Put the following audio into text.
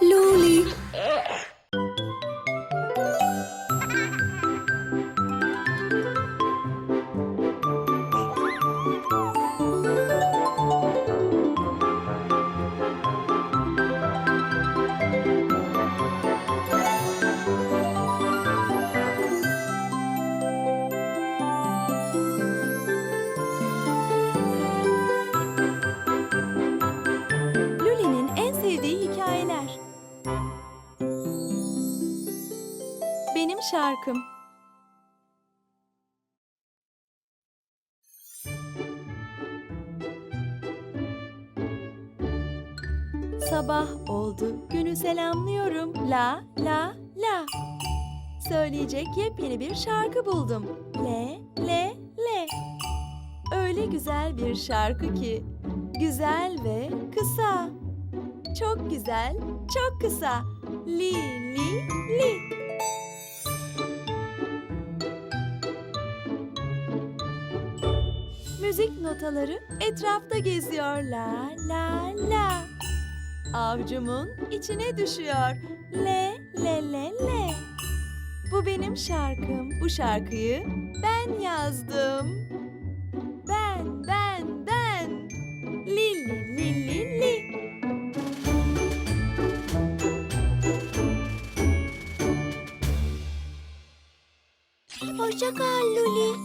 Luli. Benim şarkım. Sabah oldu, günü selamlıyorum. La la la. Söyleyecek yepyeni bir şarkı buldum. Le le le. Öyle güzel bir şarkı ki güzel ve kısa. Çok güzel, çok kısa. Li li li. Müzik notaları etrafta geziyor la la la. Avcumun içine düşüyor. Le le le le. Bu benim şarkım. Bu şarkıyı ben yazdım. Hoşça kal Luli.